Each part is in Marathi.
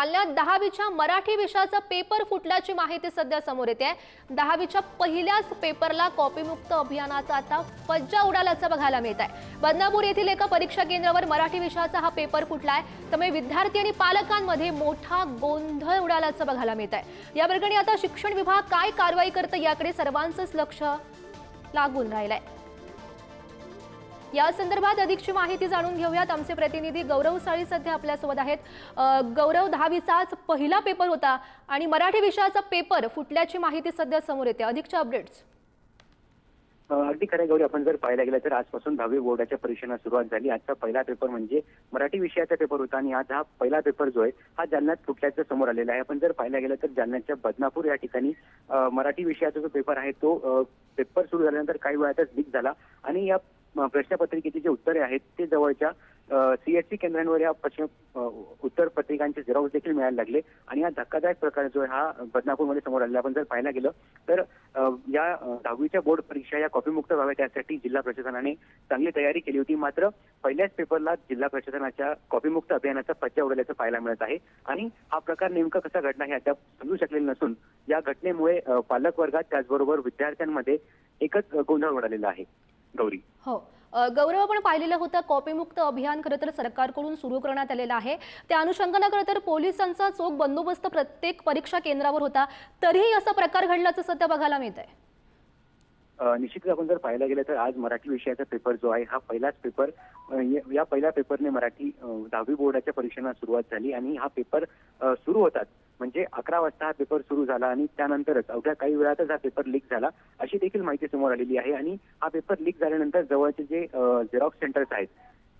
जालन्यात दहावीच्या मराठी विषयाचा पेपर फुटल्याची माहिती सध्या समोर येते आहे. दहावीच्या पहिल्याच पेपरला कॉपीमुक्त अभियानाचा आता फज्जा उडाल्याचं बघायला मिळत आहे बदनापूर येथील एका परीक्षा केंद्रावर मराठी विषयाचा हा पेपर फुटलाय. त्यामुळे विद्यार्थी आणि पालकांमध्ये मोठा गोंधळ उडाल्याचं बघायला मिळत आहे या प्रकरणी आता शिक्षण विभाग काय कारवाई करतं याकडे सर्वांचंच लक्ष लागून राहिलंय. या संदर्भात अधिकची माहिती जाणून घेऊयात. आमचे प्रतिनिधी गौरव साळी सध्या आपल्यासोबत आहेत. गौरव दहावीचाच पहिला पेपर होता आणि मराठी विषयाचा पेपर फुटल्याची माहिती सध्या समोर येते. अधिकच्या अपडेट्स. अगदी खऱ्या गौरी आपण जर पाहायला गेलं तर आजपासून दहावी बोर्डाच्या परीक्षेला सुरुवात झाली. आजचा पहिला पेपर म्हणजे मराठी विषयाचा पेपर होता आणि आज हा पहिला पेपर जो आहे हा जालन्यात फुटल्याचं समोर आलेला आहे. आपण जर पाहायला गेलं तर जालन्याच्या बदनापूर या ठिकाणी मराठी विषयाचा जो पेपर आहे तो पेपर सुरू झाल्यानंतर काही वेळातच लीक झाला. आणि या प्रश्नपत्रिकेची जे उत्तरे आहेत ते जवळच्या सीएससी केंद्रांवर या प्रश्न उत्तर पत्रिकांचे झेरॉक्स देखील मिळायला लागले. आणि हा धक्कादायक प्रकार जो आहे हा बदनापूरमध्ये समोर आलेला आपण जर पाहायला गेलं तर या दहावीच्या बोर्ड परीक्षा या कॉपीमुक्त व्हाव्या त्यासाठी जिल्हा प्रशासनाने चांगली तयारी केली होती. मात्र पहिल्याच पेपरला जिल्हा प्रशासनाच्या कॉपीमुक्त अभियानाचा फज्जा उडल्याचं पाहायला मिळत आहे. आणि हा प्रकार नेमका कसा घडला हे अद्याप समजू शकलेलं नसून या घटनेमुळे पालक वर्गात त्याचबरोबर विद्यार्थ्यांमध्ये एकच गोंधळ उडालेला आहे. गौरी. हो. गौरव आपण पाहिलेलं होतं कॉपीमुक्त अभियान खरं तर सरकारकडून सुरू करण्यात आलेलं आहे. त्या अनुषंगानं खरं तर पोलिसांचा चोख बंदोबस्त प्रत्येक परीक्षा केंद्रावर होता. तरीही असा प्रकार घडल्याचं सध्या बघायला मिळत आहे अ, निश्चितच आपण जर पाहायला गेलं तर आज मराठी विषयाचा पेपर जो आहे हा पहिलाच पेपर या- पहिल्या पेपरने मराठी दहावी बोर्डाच्या परीक्षेला सुरुवात झाली आणि हा पेपर सुरू होतात. म्हणजे अकरा वाजता हा पेपर सुरू झाला आणि त्यानंतरच अवघ्या काही वेळातच हा पेपर लीक झाला अशी देखील माहिती समोर आलेली आहे. आणि हा पेपर लीक झाल्यानंतर जवळचे जे झेरॉक्स सेंटर्स आहेत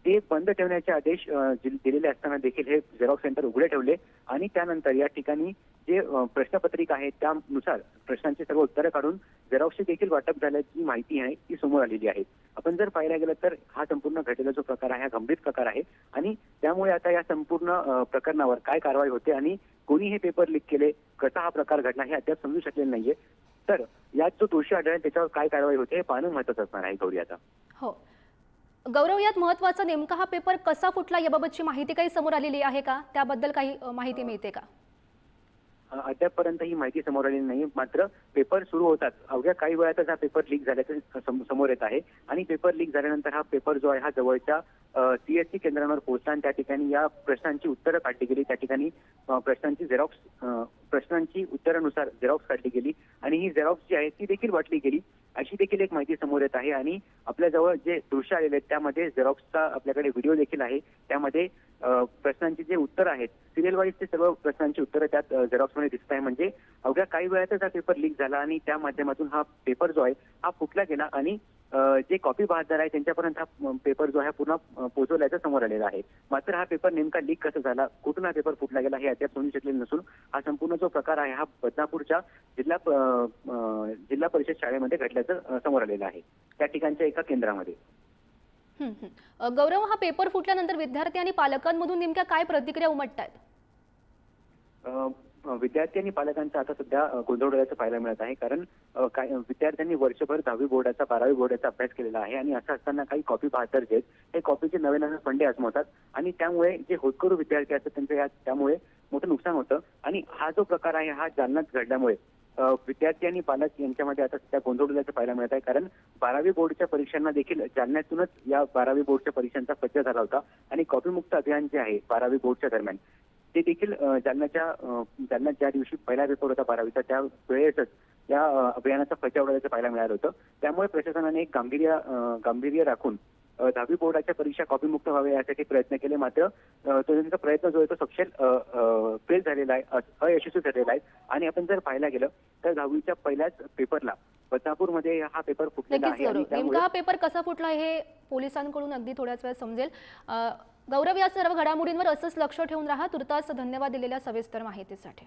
ते बंद ठेवण्याचे आदेश दिलेले असताना देखील हे झेरॉक्स सेंटर उघडे ठेवले. आणि त्यानंतर या ठिकाणी जे प्रश्नपत्रिका आहे त्यानुसार प्रश्नांची सर्व उत्तरं काढून झेरॉक्सचे देखील वाटप झाल्याची माहिती आहे ती समोर आलेली आहे. आपण जर पाहायला गेलं तर हा संपूर्ण घडलेला जो प्रकार आहे हा गंभीर प्रकार आहे. आणि त्यामुळे आता या संपूर्ण प्रकरणावर काय कारवाई होते आणि कोणी हे पेपर लीक केले कसा हा प्रकार घडला हे अद्याप समजू शकलेलं नाहीये. तर यात जो दोषी आढळेल त्याच्यावर काय कारवाई होते हे पाहणं महत्वाचं असणार आहे गौरी आता. हो. गौरव यात महत्त्वाचा नेमका हा पेपर कसा फुटला याबाबतची माहिती काही समोर आलेली आहे का? त्याबद्दल काही माहिती मिळते का? अद्यापपर्यंत ही माहिती समोर आलेली नाही. मात्र पेपर सुरू होतात. अवघ्या काही वेळातच हा पेपर लीक झाल्याचं सम- समोर येत आहे. आणि पेपर लीक झाल्यानंतर हा पेपर जो आहे हा जवळच्या सीएससी केंद्रांवर पोहोचला आणि त्या ठिकाणी या प्रश्नांची उत्तरं काढली गेली. त्या ठिकाणी प्रश्नांची झेरॉक्स प्रश्नांची उत्तरानुसार झेरॉक्स काढली गेली. आणि ही झेरॉक्स जी आहे ती देखील वाटली गेली. अशी देखील एक माहिती समोर येत आहे. आणि आपल्याजवळ जे दृश्य आलेले आहेत त्यामध्ये झेरॉक्सचा आपल्याकडे व्हिडिओ देखील आहे. त्यामध्ये प्रश्नांची जे उत्तर आहेत सिरियल वाईज ते सर्व प्रश्नांची उत्तरं त्यात झेरॉक्स झेरॉक्समध्ये दिसत आहे म्हणजे अवघ्या काही वेळातच हा पेपर लीक झाला आणि त्या माध्यमातून हा पेपर जो आहे हा फुटला गेला आणि जे कॉपी बहादार आहे त्यांच्यापर्यंत हा पेपर जो आहे पूर्ण पोहोचवल्याचा पोहोचवल्याचं समोर आलेला आहे. मात्र हा पेपर नेमका लीक कसा झाला कुठून हा पेपर फुटला गेला हे अद्याप समजू शकलेलं नसून हा संपूर्ण जो प्रकार आहे हा बदनापूरच्या जिल्हा जिल्हा परिषद शाळेमध्ये घडल्याचं समोर आलेलं आहे. त्या ठिकाणच्या एका केंद्रामध्ये. गौरव हा पेपर फुटल्यानंतर विद्यार्थी आणि पालकांमधून नेमक्या काय प्रतिक्रिया उमटत आहेत विद्यार्थी आणि पालकांचा आता सध्या गोंधळ उडाल्याचं पाहायला मिळत आहे. कारण काय विद्यार्थ्यांनी वर्षभर दहावी बोर्डाचा बारावी बोर्डाचा अभ्यास केलेला आहे आणि असं असताना काही कॉपी बहादर जे हे कॉपीचे नवे नवे फंडे आजमवतात आणि त्यामुळे जे होतकरू विद्यार्थी असतात त्यांचं या त्यामुळे मोठं नुकसान होतं. आणि हा जो प्रकार आहे हा जालन्यात घडल्यामुळे विद्यार्थी आणि पालक यांच्यामध्ये आता सध्या गोंधळ उडल्याचं पाहायला मिळत आहे. कारण बारावी बोर्डच्या परीक्षांना देखील जालन्यातूनच या बारावी बोर्डच्या परीक्षांचा सज्ज झाला होता. आणि कॉपीमुक्त अभियान जे आहे बारावी बोर्डच्या दरम्यान ते देखील जालन्याच्या जालन्यात ज्या दिवशी पहिला पेपर होता बारावीचा त्या वेळेसच या अभियानाचा फज्जा उडवल्याचं पाहायला मिळालं होतं. त्यामुळे प्रशासनाने एक गांभीर्य गांभीर्य राखून दहावी बोर्डाच्या परीक्षा कॉपीमुक्त व्हाव्या यासाठी प्रयत्न केले. मात्र तो त्यांचा प्रयत्न जो आहे तो सक्षम फेल झालेला आहे अयशस्वी ठरलेला आहे. आणि आपण जर पाहायला गेलं तर दहावीच्या पहिल्याच पेपरला बदनापूरमध्ये हा पेपर फुटलेला आहे नेमका हा पेपर कसा फुटला हे पोलिसांकडून अगदी थोड्याच वेळात समजेल. गौरव या सर्व घडामोडींवर असंच लक्ष ठेवून राहा. तुर्तास धन्यवाद दिलेल्या सविस्तर माहितीसाठी.